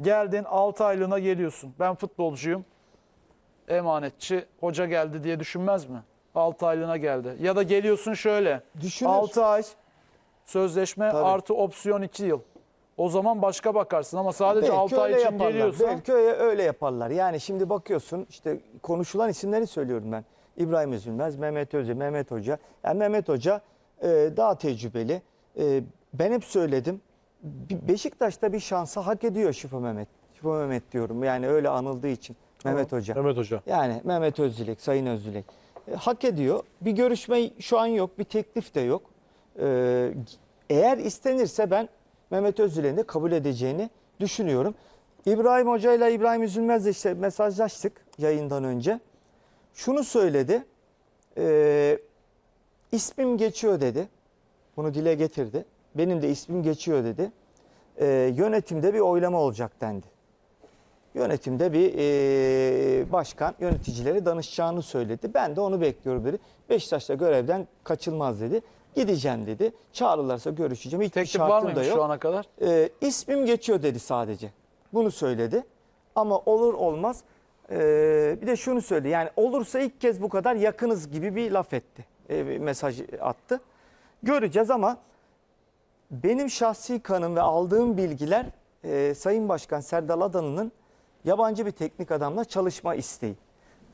Geldin 6 aylığına geliyorsun. Ben futbolcuyum. Emanetçi hoca geldi diye düşünmez mi? 6 aylığına geldi. Ya da geliyorsun şöyle. Düşünür. 6 ay sözleşme Tabii. artı opsiyon 2 yıl. O zaman başka bakarsın ama sadece Belki 6 ay öyle için yaparlar. geliyorsa Belki öyle, öyle yaparlar. Yani şimdi bakıyorsun işte konuşulan isimleri söylüyorum ben. İbrahim Üzülmez, Mehmet Özce, Mehmet Hoca. Yani Mehmet Hoca e, daha tecrübeli. E, ben hep söyledim. Be- Beşiktaş'ta bir şansı hak ediyor Şifa Mehmet. Şifa Mehmet diyorum. Yani öyle anıldığı için Mehmet Hoca. Mehmet Hoca. Yani Mehmet Özdilek, Sayın Özdilek e, hak ediyor. Bir görüşme şu an yok, bir teklif de yok. Ee, eğer istenirse ben Mehmet Özdilek'in de kabul edeceğini düşünüyorum. İbrahim Hoca ile İbrahim Üzülmez'le işte mesajlaştık yayından önce. Şunu söyledi. E, ismim geçiyor dedi. Bunu dile getirdi. Benim de ismim geçiyor dedi. E, yönetimde bir oylama olacak dendi yönetimde bir e, başkan yöneticileri danışacağını söyledi. Ben de onu bekliyorum dedi. Beşiktaş'ta görevden kaçılmaz dedi. Gideceğim dedi. Çağırırlarsa görüşeceğim. Hiçbir teklif var şartım da mıymış yok. şu ana kadar? E, ismim geçiyor dedi sadece. Bunu söyledi. Ama olur olmaz. e, bir de şunu söyledi. Yani olursa ilk kez bu kadar yakınız gibi bir laf etti. E, bir mesaj attı. Göreceğiz ama benim şahsi kanım ve aldığım bilgiler e, Sayın Başkan Serdal Adalı'nın yabancı bir teknik adamla çalışma isteği.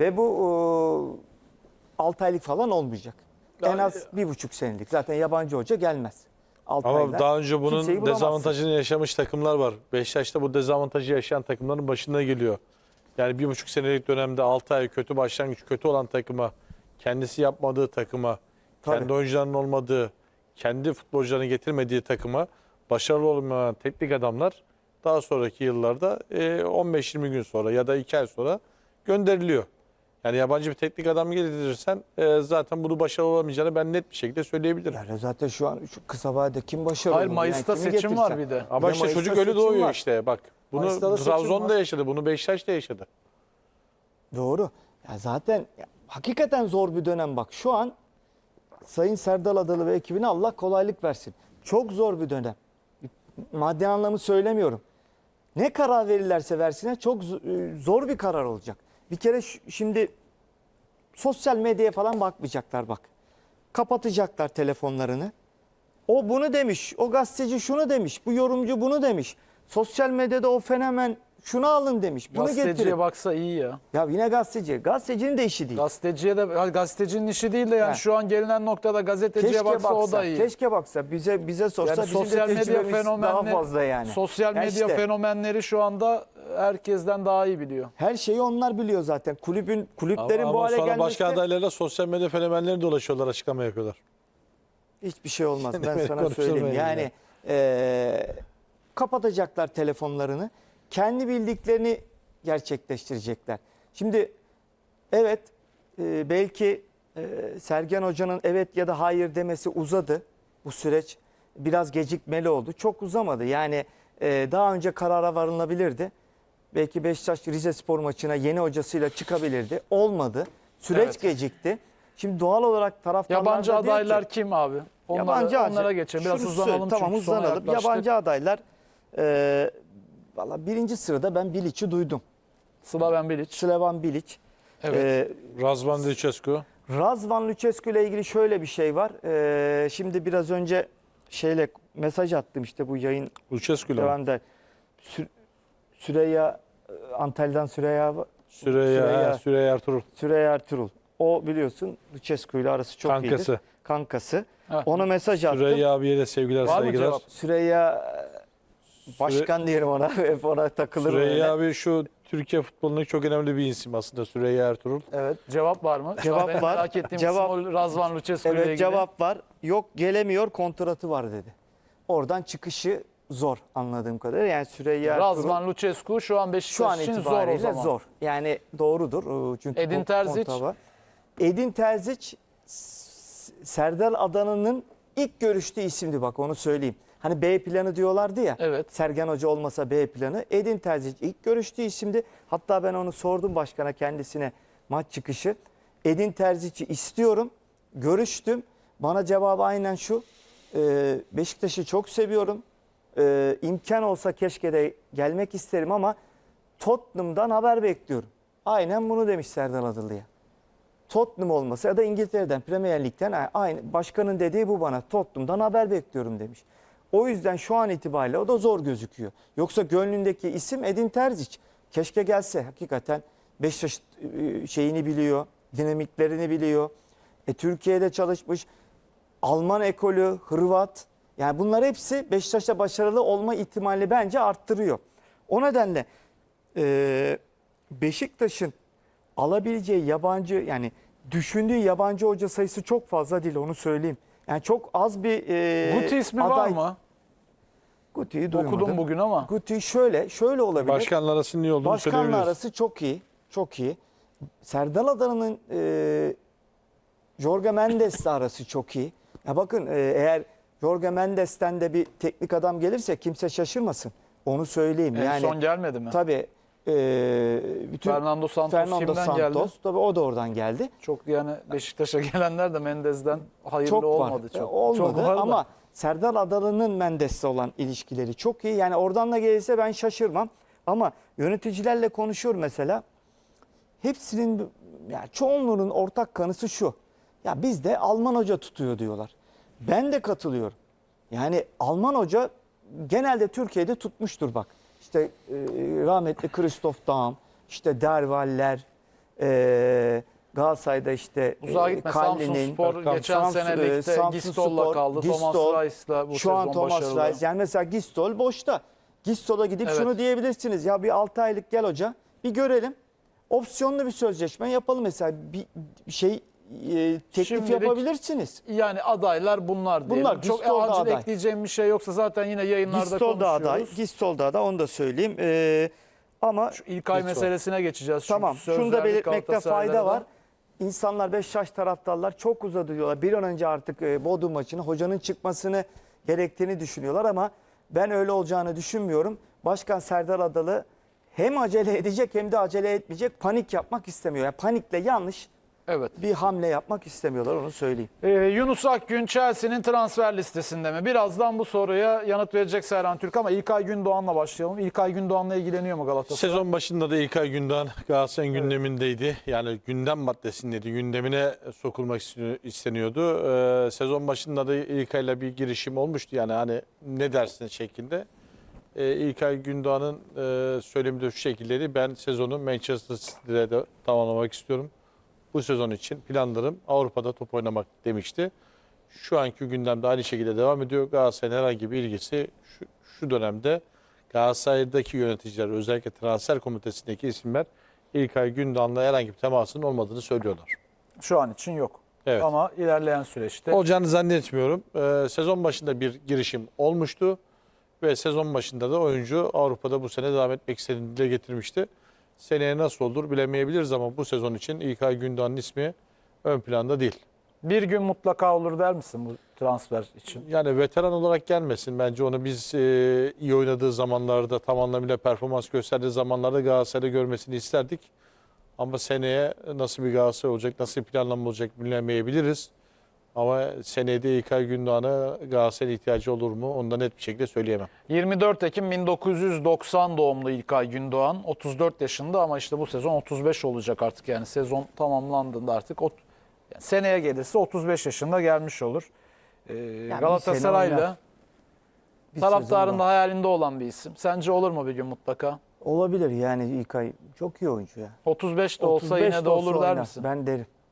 Ve bu 6 aylık falan olmayacak. En Yani- az bir buçuk senelik. Zaten yabancı hoca gelmez. 6 Ama daha önce bunun dezavantajını yaşamış takımlar var. Beşiktaş'ta bu dezavantajı yaşayan takımların başına geliyor. Yani bir buçuk senelik dönemde 6 ay kötü başlangıç kötü olan takıma, kendisi yapmadığı takıma, Tabii. kendi oyuncularının olmadığı, kendi futbolcularını getirmediği takıma başarılı olmayan teknik adamlar daha sonraki yıllarda e, 15-20 gün sonra ya da 2 ay sonra gönderiliyor. Yani yabancı bir teknik adam getirirsen e, zaten bunu başarılı olamayacağını ben net bir şekilde söyleyebilirim. Yani zaten şu an şu kısa vadede kim başarılı Hayır olur? Mayıs'ta Yani seçim var getirsen. bir de. Ama Bir de işte Mayıs'ta çocuk seçim doğuyor var. işte bak. Bunu Trabzon'da var. yaşadı, bunu Beşiktaş'ta yaşadı. Doğru. Ya zaten ya, hakikaten zor bir dönem bak. Şu an Sayın Serdal Adalı ve ekibine Allah kolaylık versin. Çok zor bir dönem. Maddi anlamı söylemiyorum. Ne karar verirlerse versinler çok e, zor bir karar olacak. Bir kere şimdi sosyal medyaya falan bakmayacaklar bak. Kapatacaklar telefonlarını. O bunu demiş, o gazeteci şunu demiş, bu yorumcu bunu demiş. Sosyal medyada o fenomen şunu alın demiş, bunu Gazeteciye getirin. baksa iyi ya. Ya yine gazeteci. Gazetecinin de işi değil. Gazeteciye de gazetecinin işi değil de yani Ha. şu an gelinen noktada gazeteciye keşke baksa, baksa, o da iyi. Keşke baksa. Bize bize sorsa yani bizim sosyal de medya tecrübemiz daha fenomenleri fazla yani. Sosyal Ya medya işte, fenomenleri şu anda herkesten daha iyi biliyor. her şeyi onlar biliyor zaten. Kulübün kulüplerin Ama, bu ama hale gelmesi başka adaylarla sosyal medya fenomenleri dolaşıyorlar, açıklama yapıyorlar. hiçbir şey olmaz. Ben sana söyleyeyim. Yani yani. eee, kapatacaklar telefonlarını. Kendi bildiklerini gerçekleştirecekler. Şimdi evet e, belki e, Sergen Hoca'nın evet ya da hayır demesi uzadı. Bu süreç biraz gecikmeli oldu. Çok uzamadı. Yani e, daha önce karara varılabilirdi. Belki Beşiktaş Rize Spor maçına yeni hocasıyla çıkabilirdi. Olmadı. Süreç Evet. gecikti. Şimdi doğal olarak taraftarlar Yabancı da diyor adaylar ki, kim abi? Onlara, yabancı onlara geçelim. Biraz Şunu söyle- Tamam sona yaklaştık. Yabancı adaylar e, valla birinci sırada ben Bilic'i duydum. Slaven Bilic. Slevan Bilic. Evet. E, Razvan Lucescu. Razvan Lucescu ile ilgili şöyle bir şey var. E, şimdi biraz önce şeyle mesaj attım işte bu yayın Lucescu ile. Sü- Süreyya e, Antalya'dan Süreyya Süreyya, Süreyya. he, Süreyya Ertuğrul. Süreyya Ertuğrul. O biliyorsun Lucescu ile arası çok iyidir. Kankası. Kankası. Ona mesaj attım. Süreyya abiye de sevgiler, Var mı saygılar. cevap? Süreyya başkan diyelim ona. Hep ona takılır öyle. Süreyya abi şu Türkiye futbolundaki çok önemli bir isim aslında Süreyya Ertuğrul. Evet. Cevap var mı? Cevap Benim var. Merak ettiğim Cevap- o Razvan Lucescu ile Evet ilgili. cevap var. Yok gelemiyor kontratı var dedi. Oradan çıkışı zor anladığım kadarıyla. Yani Süreyya Ertuğrul Razvan Lucescu şu an şu Beşiktaş an için zor o zaman. zor. Yani doğrudur. Ee, Çünkü Edin bu Terzic? var. Edin Terzic Serdar Adana'nın ilk görüştüğü isimdi bak onu söyleyeyim. Hani B planı diyorlardı ya. Evet. Sergen Hoca olmasa B planı. Edin Terzic ilk görüştüğü isimdi. Hatta ben onu sordum başkana kendisine maç çıkışı. Edin Terzic'i istiyorum. Görüştüm. Bana cevabı aynen şu. Ee, Beşiktaş'ı çok seviyorum. e, imkan olsa keşke de gelmek isterim ama Tottenham'dan haber bekliyorum. Aynen bunu demiş Serdal Adalı'ya. Tottenham olmasa ya da İngiltere'den Premier Lig'den aynı başkanın dediği bu bana. Tottenham'dan haber bekliyorum demiş. O yüzden şu an itibariyle o da zor gözüküyor. Yoksa gönlündeki isim Edin Terzic. Keşke gelse hakikaten Beşiktaş e, şeyini biliyor, dinamiklerini biliyor. E, Türkiye'de çalışmış. Alman ekolü, Hırvat. Yani bunlar hepsi Beşiktaş'ta başarılı olma ihtimali bence arttırıyor. O nedenle e, Beşiktaş'ın alabileceği yabancı yani düşündüğü yabancı hoca sayısı çok fazla değil onu söyleyeyim. Yani çok az bir e, Guti ismi var aday- mı? Guti'yi duymadım. Okudum bugün ama. Guti şöyle, şöyle olabilir. Başkanlar arasında iyi olduğunu Başkanla söyleyebiliriz. arası çok iyi. Çok iyi. Serdal Adalı'nın e, Jorge Mendes'le arası çok iyi. Ya bakın e, eğer Jorge Mendes'ten de bir teknik adam gelirse kimse şaşırmasın. Onu söyleyeyim. En yani son gelmedi mi? tabii e, bütün Fernando Santos Fernando kimden Santos geldi? tabii o da oradan geldi. Çok yani Beşiktaş'a gelenler de Mendez'den hayırlı çok olmadı. var. Çok, E, olmadı çok var da. ama Serdar Adalı'nın Mendes'le olan ilişkileri çok iyi. Yani oradan da gelirse ben şaşırmam. Ama yöneticilerle konuşuyor mesela. Hepsinin yani çoğunluğunun ortak kanısı şu. Ya bizde Alman hoca tutuyor diyorlar. Ben de katılıyorum. Yani Alman hoca genelde Türkiye'de tutmuştur bak. İşte e, rahmetli Christoph Daum, işte Dervaller, e, Galatasaray'da işte Uzağa e, gitme. Kalli'nin, Samsun Spor geçen Samsun- sene e, ligde Samsun Gistol'la Spor, kaldı. Gistol, Thomas Rice'la bu şu an sezon Thomas başarılı. Rice. Yani mesela Gistol boşta. Gistol'a gidip Evet. şunu diyebilirsiniz. Ya bir 6 aylık gel hoca. Bir görelim. Opsiyonlu bir sözleşme yapalım mesela. Bir bir şey e, teklif Şimdilik- yapabilirsiniz. Yani adaylar bunlar diyelim. Bunlar, Çok Gistol da acil aday. ekleyeceğim bir şey yoksa zaten yine yayınlarda Gistol da aday. konuşuyoruz. Gistol da aday onu da söyleyeyim. E, ama İlkay meselesine geçeceğiz. Çünkü Tamam. söz Şunu da verdik belirtmekte Galatasaraylara fayda da. İnsanlar Beşiktaş taraftarlar çok uzadı diyorlar. Bir an önce artık e, Bodrum maçını hocanın çıkmasını gerektiğini düşünüyorlar ama ben öyle olacağını düşünmüyorum. Başkan Serdar Adalı hem acele edecek hem de acele etmeyecek. Panik yapmak istemiyor. Yani panikle yanlış Evet. bir hamle yapmak istemiyorlar onu söyleyeyim. Ee, Yunus Akgün Chelsea'nin transfer listesinde mi? Birazdan bu soruya yanıt verecek Serhan Türk ama İlkay Gündoğan'la başlayalım. İlkay Gündoğan'la ilgileniyor mu Galatasaray? Sezon başında da İlkay Gündoğan Galatasaray'ın gündemindeydi. Yani gündem maddesindeydi. Gündemine sokulmak isteniyor- isteniyordu. Ee, sezon başında da İlkay'la bir girişim olmuştu. Yani hani ne dersin şeklinde. Ee, İlkay Gündoğan'ın e, söylemi de şu şekildeydi. Ben sezonu Manchester City'de de tamamlamak istiyorum. Bu sezon için planlarım Avrupa'da top oynamak demişti. Şu anki gündemde aynı şekilde devam ediyor. Galatasaray'ın herhangi bir ilgisi şu, şu dönemde Galatasaray'daki yöneticiler özellikle transfer komitesindeki isimler İlkay Gündoğan'la herhangi bir temasının olmadığını söylüyorlar. Şu an için yok. Evet. Ama ilerleyen süreçte Olacağını zannetmiyorum. Ee, sezon başında bir girişim olmuştu ve sezon başında da oyuncu Avrupa'da bu sene devam etmek istediğini dile getirmişti. Seneye nasıl olur bilemeyebiliriz ama bu sezon için İlkay Gündoğan'ın ismi ön planda değil. bir gün mutlaka olur der misin bu transfer için? Yani veteran olarak gelmesin. Bence onu biz e, iyi oynadığı zamanlarda, tam anlamıyla performans gösterdiği zamanlarda Galatasaray'da görmesini isterdik. Ama seneye nasıl bir Galatasaray olacak, nasıl bir planlama olacak bilemeyebiliriz. Ama seneye de İlkay Gündoğan'a Galatasaray'ın ihtiyacı olur mu? Onu da net bir şekilde söyleyemem. 24 Ekim 1990 doğumlu İlkay Gündoğan. 34 yaşında ama işte bu sezon 35 olacak artık yani sezon tamamlandığında artık o, yani seneye gelirse 35 yaşında gelmiş olur. Ee, sene Galatasaray'la taraftarın da hayalinde olan bir isim. Sence olur mu bir gün mutlaka? Olabilir yani İlkay çok iyi oyuncu ya. 35 de olsa 35 yine de olur der oynar. misin? Ben derim.